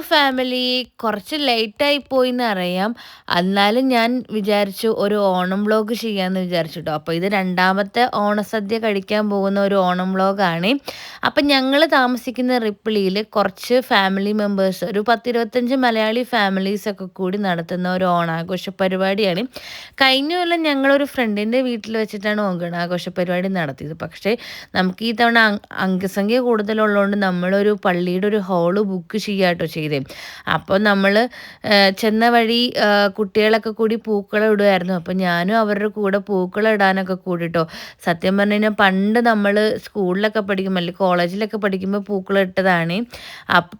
Family കുറച്ച് ലേറ്റായി പോയി എന്നറിയാം എന്നാലും ഞാൻ വിചാരിച്ചു ഒരു ഓണം വ്ലോഗ് ചെയ്യാമെന്ന് വിചാരിച്ചു കേട്ടോ അപ്പോൾ ഇത് രണ്ടാമത്തെ ഓണസദ്യ കഴിക്കാൻ പോകുന്ന ഒരു ഓണം വ്ലോഗാണ് അപ്പം ഞങ്ങൾ താമസിക്കുന്ന റിപ്പിളിയിൽ കുറച്ച് ഫാമിലി മെമ്പേഴ്സ് ഒരു പത്തിരുപത്തഞ്ച് മലയാളി ഫാമിലീസൊക്കെ കൂടി നടത്തുന്ന ഒരു ഓണാഘോഷ പരിപാടിയാണ്. കഴിഞ്ഞ കൊല്ലം ഞങ്ങളൊരു ഫ്രണ്ടിന്റെ വീട്ടിൽ വെച്ചിട്ടാണ് ഓണാഘോഷ പരിപാടി നടത്തിയത്. പക്ഷേ നമുക്ക് ഈ തവണ അംഗ- അംഗസംഖ്യ കൂടുതലുള്ളതുകൊണ്ട് നമ്മളൊരു പള്ളിയുടെ ഒരു ഹോൾ ബുക്ക് ചെയ്യാട്ടോ ചെയ്തേ അപ്പോൾ നമ്മൾ ചെന്ന വഴി കുട്ടികളൊക്കെ കൂടി പൂക്കളം ഇടുമായിരുന്നു അപ്പോൾ ഞാനും അവരുടെ കൂടെ പൂക്കളം ഇടാനൊക്കെ കൂടിട്ടോ. സത്യം പറഞ്ഞു കഴിഞ്ഞാൽ പണ്ട് നമ്മൾ സ്കൂളിലൊക്കെ പഠിക്കുമ്പോൾ അല്ലെങ്കിൽ കോളേജിലൊക്കെ പഠിക്കുമ്പോൾ പൂക്കളം ഇട്ടതാണ്.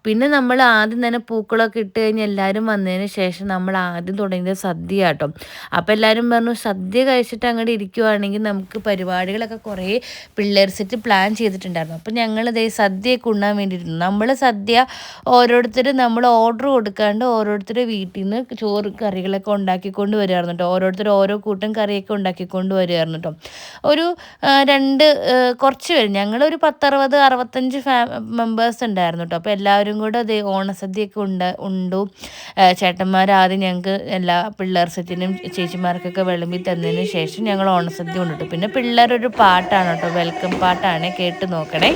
പിന്നെ നമ്മൾ ആദ്യം തന്നെ പൂക്കളൊക്കെ ഇട്ട് കഴിഞ്ഞ് എല്ലാവരും വന്നതിന് ശേഷം നമ്മൾ ആദ്യം തുടങ്ങിയത് സദ്യ കേട്ടോ അപ്പോൾ എല്ലാവരും പറഞ്ഞു സദ്യ കഴിച്ചിട്ട് അങ്ങോട്ട് ഇരിക്കുവാണെങ്കിൽ നമുക്ക് പരിപാടികളൊക്കെ കുറേ പിള്ളേർ സെറ്റ് പ്ലാൻ ചെയ്തിട്ടുണ്ടായിരുന്നു. അപ്പോൾ ഞങ്ങൾ ഇതേ സദ്യയൊക്കെ ഉണ്ണാൻ വേണ്ടിയിരുന്നു. നമ്മൾ സദ്യ ഓരോരുത്തർ നമ്മൾ ഓർഡർ കൊടുക്കാണ്ട് ഓരോരുത്തർ വീട്ടിൽ നിന്ന് ചോറ് കറികളൊക്കെ ഉണ്ടാക്കിക്കൊണ്ട് വരുമായിരുന്നു കേട്ടോ ഓരോരുത്തർ ഓരോ കൂട്ടം കറിയൊക്കെ ഉണ്ടാക്കിക്കൊണ്ട് വരുമായിരുന്നു കേട്ടോ ഒരു രണ്ട് കുറച്ച് പേര്. ഞങ്ങളൊരു പത്തറുപത് അറുപത്തഞ്ച് ഫാ മെമ്പേഴ്സ് ഉണ്ടായിരുന്നു കേട്ടോ അപ്പോൾ എല്ലാവരും കൂടെ അതേ ഓണസദ്യയൊക്കെ ഉണ്ട് ഉണ്ടു. ചേട്ടന്മാർ ആദ്യം ഞങ്ങൾക്ക് എല്ലാ പിള്ളേർ സെറ്റിനും ചേച്ചിമാർക്കൊക്കെ വിളമ്പി തന്നതിന് ശേഷം ഞങ്ങൾ ഓണസദ്യ കൊണ്ടിട്ടു. പിന്നെ പിള്ളേരൊരു പാട്ടാണ് കേട്ടോ വെൽക്കം പാട്ടാണ് കേട്ട് നോക്കണേ.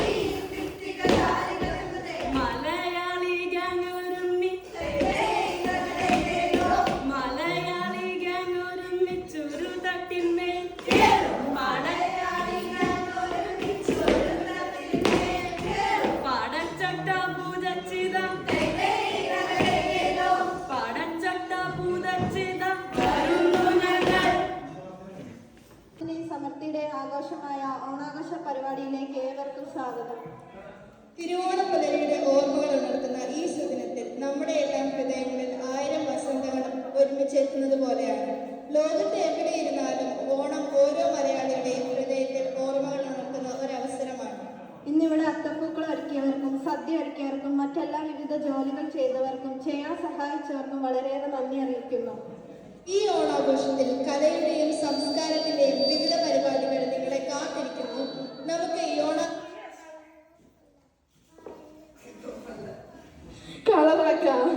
പരിപാടിയിലേക്ക് ഏവർക്കും സ്വാഗതം. തിരുവോണപ്പുലരിയുടെ ഓർമ്മകൾ ഉണർത്തുന്ന ഈ സുദിനത്തിൽ നമ്മുടെ എല്ലാം ഹൃദയങ്ങളിൽ ആയിരം വസന്തങ്ങളും ഒരുമിച്ചെത്തുന്നത് പോലെയാണ്. ലോകത്ത് എവിടെയിരുന്നാലും ഓണം ഓരോ മലയാളിയുടെയും ഹൃദയത്തിൽ ഓർമ്മകൾ ഉണർത്തുന്ന ഒരവസരമാണ്. ഇന്നിവിടെ അത്തപ്പൂക്കൾ ഒരുക്കിയവർക്കും സദ്യ ഒരുക്കിയവർക്കും മറ്റെല്ലാ വിവിധ ജോലികൾ ചെയ്തവർക്കും ചെയ്യാൻ സഹായിച്ചവർക്കും വളരെയേറെ നന്ദി അറിയിക്കുന്നു. ഈ ഓണാഘോഷത്തിൽ കലയുടെയും സംസ്കാരത്തിന്റെയും വിവിധ പരിപാടികൾ നിങ്ങളെ കാത്തിരിക്കുന്നു. നമുക്ക് ഈ ഓണ കളവാക്കാം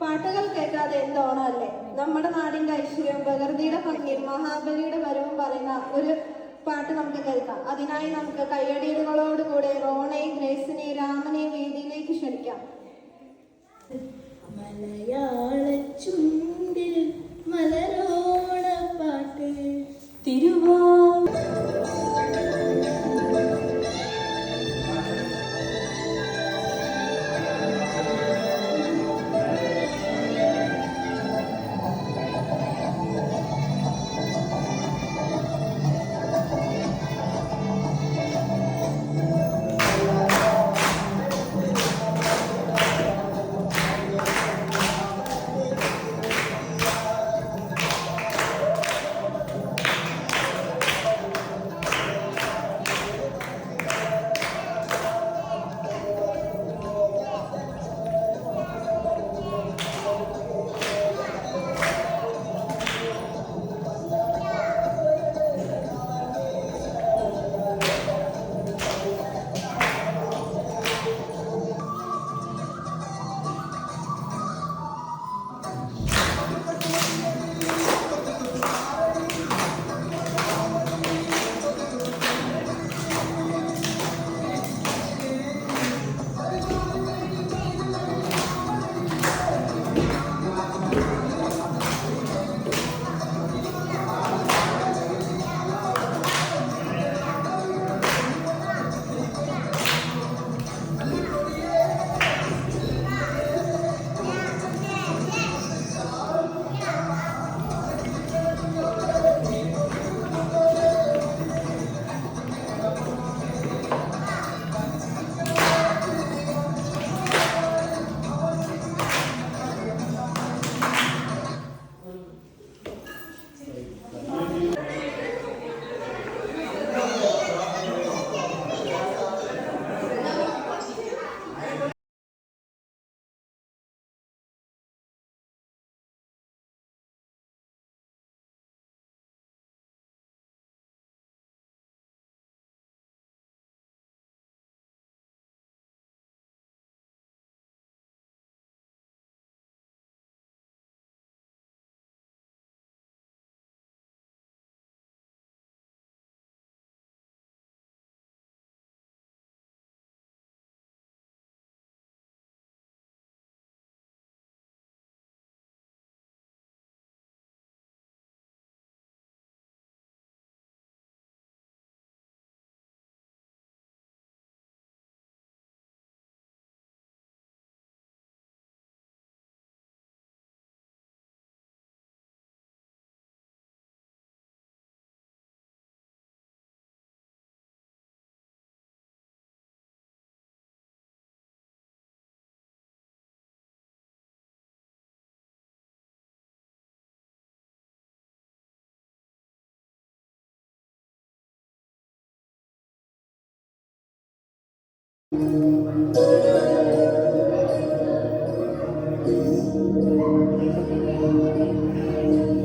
പാട്ടുകൾ കേൾക്കാതെ എന്ത് ഓണമല്ലേ? നമ്മുടെ നാടിന്റെ ഐശ്വര്യം പ്രകൃതിയുടെ ഭംഗിയും മഹാബലിയുടെ വരവും പറയുന്ന ഒരു പാട്ട് നമുക്ക് കേൾക്കാം. അതിനായി നമുക്ക് കയ്യടികളോടുകൂടെ റോണയും ഗ്രേസിനെയും രാമനെയും വേദിയിലേക്ക് ക്ഷണിക്കാം. മലയാള Thank you.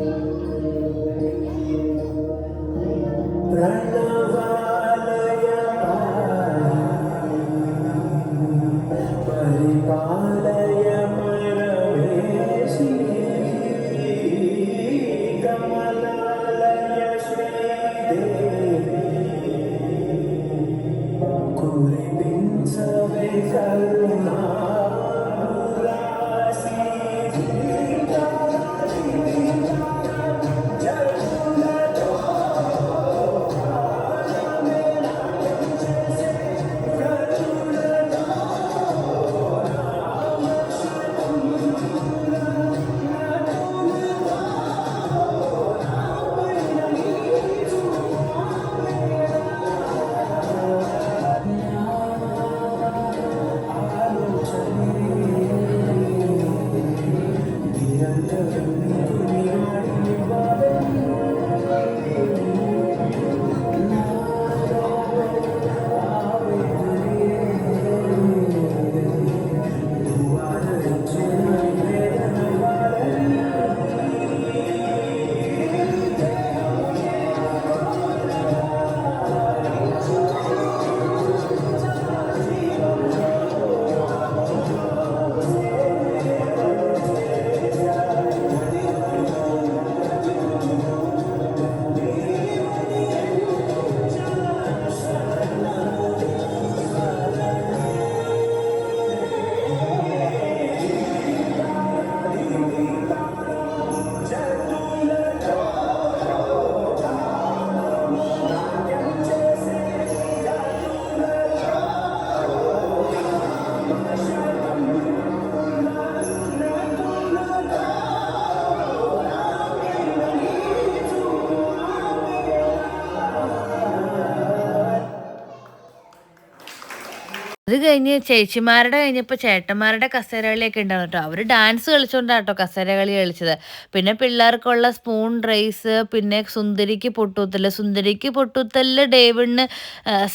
അത് കഴിഞ്ഞ് ചേച്ചിമാരുടെ കഴിഞ്ഞപ്പോൾ ചേട്ടന്മാരുടെ കസേരകളിയൊക്കെ ഉണ്ടാവും കേട്ടോ. അവർ ഡാൻസ് കളിച്ചുകൊണ്ടാണ് കേട്ടോ കസേര കളി കളിച്ചത്. പിന്നെ പിള്ളേർക്കുള്ള സ്പൂൺ റൈസ് പിന്നെ സുന്ദരിക്ക് പൊട്ടൂത്തൽ. സുന്ദരിക്ക് പൊട്ടൂത്തലിൽ ഡേവിഡിന്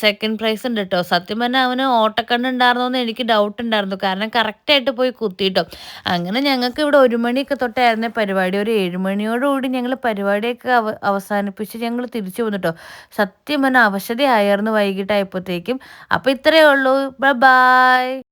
സെക്കൻഡ് പ്രൈസ് ഉണ്ട് കേട്ടോ. സത്യം പറഞ്ഞാൽ അവന് ഓട്ടക്കണ്ണുണ്ടായിരുന്നോ എന്ന് എനിക്ക് ഡൗട്ട് ഉണ്ടായിരുന്നു. കാരണം കറക്റ്റായിട്ട് പോയി കുത്തിയിട്ടോ. അങ്ങനെ ഞങ്ങൾക്ക് ഇവിടെ ഒരു മണിയൊക്കെ തൊട്ടായിരുന്നേ പരിപാടി. ഒരു ഏഴുമണിയോടുകൂടി ഞങ്ങൾ പരിപാടിയൊക്കെ അവ അവസാനിപ്പിച്ച് ഞങ്ങൾ തിരിച്ചു വന്നിട്ടോ. സത്യം പറഞ്ഞാൽ അവശതയായിരുന്നു വൈകിട്ടായപ്പോഴത്തേക്കും അപ്പോൾ ഇത്രയേ ഉള്ളൂ. Bye-bye!